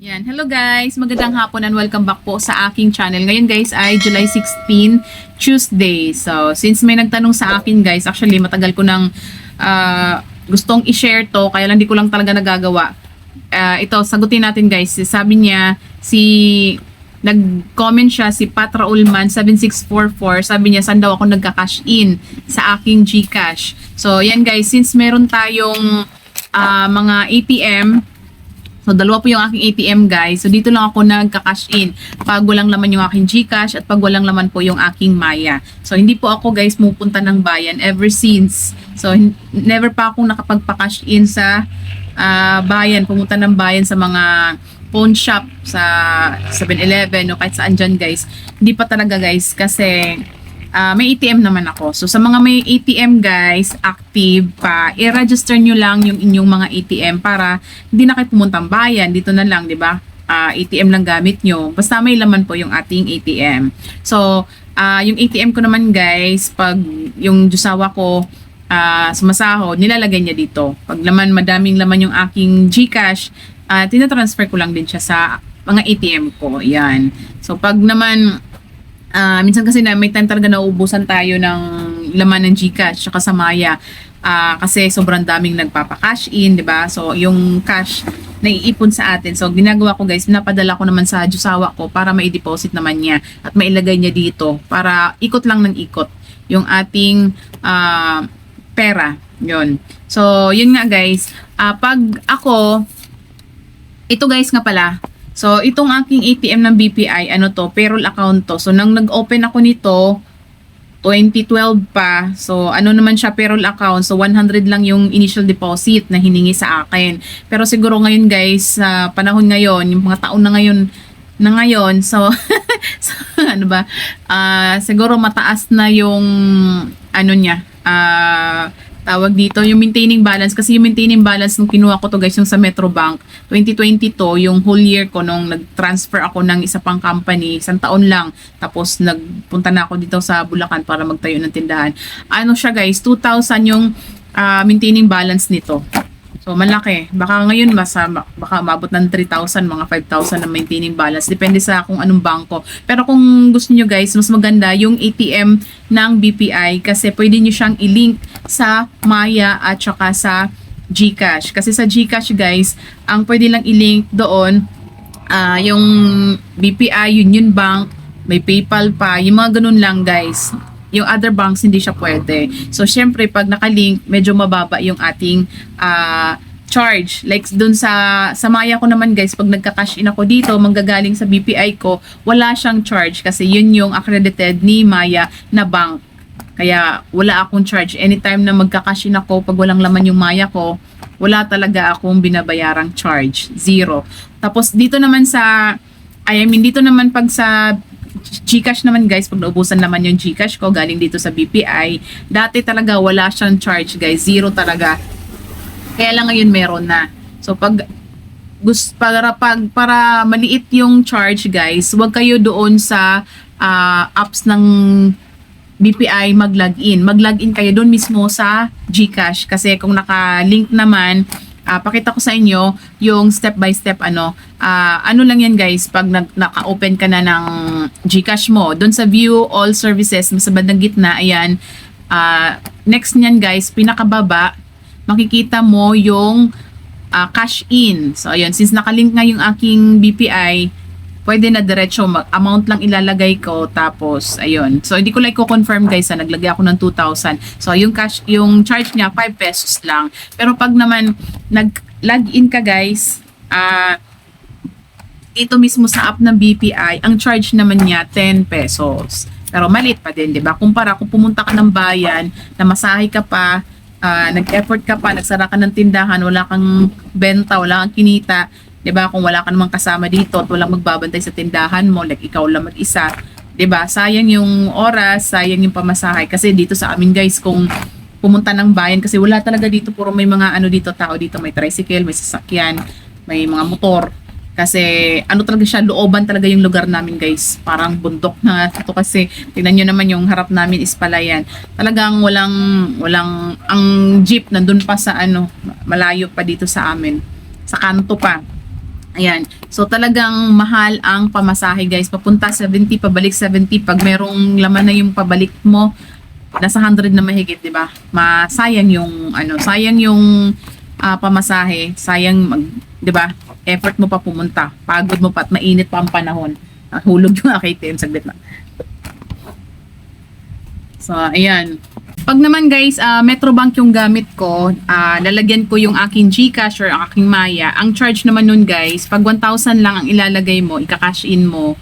Yan. Hello guys! Magandang hapon and welcome back po sa aking channel. Ngayon guys ay July 16, Tuesday. So, since may nagtanong sa akin guys, actually matagal ko nang ah, gustong i-share to, kaya lang di ko lang talaga nagagawa. Ah, ito, sagutin natin guys. Sabi niya, si nag-comment siya si Patra Ulman 7644 sabi niya saan daw ako nagka-cash in sa aking GCash so yan guys since meron tayong ah, mga ATM So, dalawa po yung aking ATM, guys. So, dito lang ako nagka-cash in. Pag walang laman yung aking GCash at pag walang laman po yung aking Maya. So, hindi po ako, guys, mupunta ng bayan ever since. So, never pa akong nakapagpa-cash in sa ah, bayan. Pumunta ng bayan sa mga phone shop sa 7-Eleven o kahit saan dyan, guys. Hindi pa talaga, guys, kasi Ah, may ATM naman ako. So, sa mga may ATM guys, active pa, i-register nyo lang yung inyong mga ATM para hindi na kayo pumuntang bayan. Dito na lang, di ba? Ah, ATM lang gamit nyo. Basta may laman po yung ating ATM. So, ah, yung ATM ko naman guys, pag yung jusawa ko ah, sumasahod, nilalagay niya dito. Pag laman, madaming laman yung aking GCash, ah, tinatransfer ko lang din siya sa mga ATM ko. Yan. So, pag naman Ah, minsan kasi na may time talaga nauubusan tayo ng laman ng GCash tsaka sa Maya. Ah, kasi sobrang daming nagpapa-cash in, 'di ba? So yung cash na iipon sa atin. So ginagawa ko guys, pinapadala ko naman sa jusawa ko para mai-deposit naman niya at mailagay niya dito para ikot lang ng ikot yung ating ah, pera. 'Yon. So yun nga guys, Ah, pag ako ito guys nga pala, So, itong aking ATM ng BPI, ano to, payroll account to. So, nang nag-open ako nito, 2012 pa. So, ano naman siya, payroll account. So, 100 lang yung initial deposit na hiningi sa akin. Pero siguro ngayon guys, sa panahon ngayon, yung mga taon na ngayon, na ngayon, so, so ano ba, ah siguro mataas na yung, ano niya, ah tawag dito, yung maintaining balance. Kasi yung maintaining balance nung kinuha ko to guys, yung sa Metrobank, 2022, yung whole year ko nung nag-transfer ako ng isa pang company, isang taon lang. Tapos nagpunta na ako dito sa Bulacan para magtayo ng tindahan. Ano siya guys, 2,000 yung ah, maintaining balance nito. So, malaki. Baka ngayon, mas, baka mabot ng 3,000, mga 5,000 na maintaining balance. Depende sa kung anong bangko. Pero kung gusto nyo guys, mas maganda yung ATM ng BPI kasi pwede nyo siyang i-link sa Maya at saka sa GCash. Kasi sa GCash guys, ang pwede lang i-link doon ah yung BPI, Union Bank, may PayPal pa, yung mga ganun lang guys. Yung other banks hindi siya pwede. So syempre pag nakalink, medyo mababa yung ating ah, charge. Like dun sa sa Maya ko naman guys, pag nagka-cash in ako dito, manggagaling sa BPI ko, wala siyang charge kasi yun yung accredited ni Maya na bank. Kaya wala akong charge. Anytime na magka-cash in ako, pag walang laman yung Maya ko, wala talaga akong binabayarang charge. Zero. Tapos dito naman sa, I mean dito naman pag sa Gcash naman guys, pag naubusan naman yung Gcash ko galing dito sa BPI, dati talaga wala siyang charge guys, zero talaga. Kaya lang ngayon meron na. So pag gusto para pag para maliit yung charge guys, huwag kayo doon sa ah, apps ng BPI mag-login. Mag-login kayo doon mismo sa GCash kasi kung naka-link naman ah, pakita ko sa inyo yung step by step ano. Ah, ano lang yan guys pag nag, naka-open ka na ng GCash mo. Doon sa view all services sa bandang gitna ayan. Ah, next niyan guys pinakababa makikita mo yung ah, cash in. So ayun since nakalink nga yung aking BPI pwede na diretso mag amount lang ilalagay ko tapos ayun. So hindi ko like ko confirm guys ha naglagay ako ng 2,000 so yung cash yung charge niya 5 pesos lang. Pero pag naman nag login ka guys ah dito mismo sa app ng BPI ang charge naman niya 10 pesos. Pero malit pa din 'di ba? Kumpara kung pumunta ka ng bayan namasahe ka pa ah, nag-effort ka pa nagsara ka ng tindahan wala kang benta wala kang kinita 'di ba? Kung wala ka namang kasama dito at walang magbabantay sa tindahan mo, like ikaw lang mag-isa, 'di ba? Sayang yung oras, sayang yung pamasahe kasi dito sa amin guys kung pumunta ng bayan kasi wala talaga dito puro may mga ano dito tao dito may tricycle, may sasakyan, may mga motor. Kasi ano talaga siya, looban talaga yung lugar namin guys. Parang bundok na ito kasi tingnan nyo naman yung harap namin is palayan. Talagang walang, walang, ang jeep nandun pa sa ano, malayo pa dito sa amin. Sa kanto pa. Ayan. So talagang mahal ang pamasahe guys. Papunta 70, pabalik 70. Pag merong laman na yung pabalik mo, nasa 100 na mahigit, 'di ba? Masayang yung ano, sayang yung ah, pamasahe, sayang mag, 'di ba? Effort mo pa pumunta, pagod mo pa at mainit pa ang panahon. Ah, hulog yung AKTM saglit lang. So, ayan. Pag naman guys, ah, Metrobank yung gamit ko, ah, lalagyan ko yung aking GCash or aking Maya. Ang charge naman nun guys, pag 1,000 lang ang ilalagay mo, ika-cash in mo,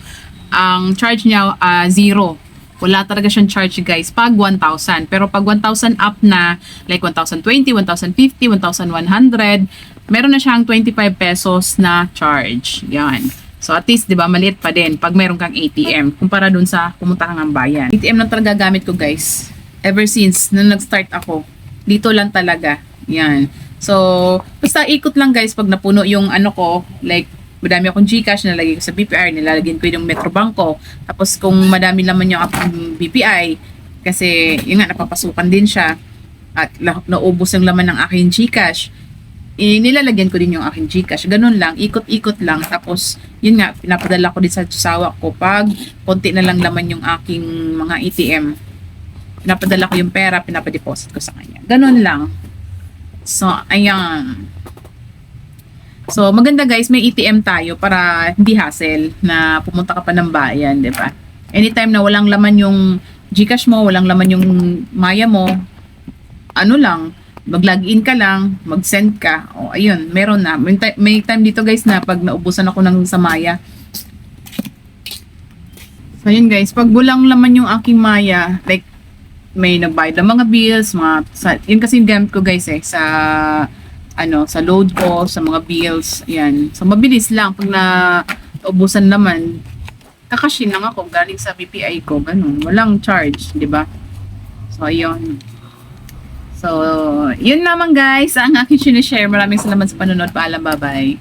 ang charge niya ah, zero. Wala talaga siyang charge guys pag 1,000. Pero pag 1,000 up na, like 1,020, 1,050, 1,100, meron na siyang 25 pesos na charge. Yan. So at least, di ba, maliit pa din pag meron kang ATM kumpara dun sa pumunta kang ng bayan. ATM lang talaga gamit ko guys. Ever since nung nag-start ako, dito lang talaga. Yan. So, basta ikot lang guys pag napuno yung ano ko, like madami akong Gcash, nalagay ko sa BPI, nilalagyan ko yung Metrobank ko. Tapos kung madami naman yung akong BPI, kasi yun nga, napapasukan din siya at naubos yung laman ng aking Gcash, eh, nilalagyan ko din yung aking Gcash. Ganun lang, ikot-ikot lang. Tapos, yun nga, pinapadala ko din sa sawa ko pag konti na lang laman yung aking mga ATM. Pinapadala ko yung pera, pinapadeposit ko sa kanya. Ganun lang. So, ayan. So, maganda guys, may ATM tayo para hindi hassle na pumunta ka pa ng bayan, di ba? Anytime na walang laman yung Gcash mo, walang laman yung Maya mo, ano lang, mag-login ka lang, mag-send ka. O, ayun, meron na. May, may time dito guys na pag naubusan ako ng sa Maya. So, ayun guys, pag bulang laman yung aking Maya, like, may nagbayad ng mga bills, mga, sa, yun kasi yung gamit ko guys eh, sa, ano, sa load ko, sa mga bills, yan. So, mabilis lang. Pag na ubusan naman, kakashin lang ako galing sa BPI ko, ganun. Walang charge, di ba? So, ayun. So, yun naman guys, ang aking sinishare. Maraming salamat sa panonood. Paalam, bye-bye.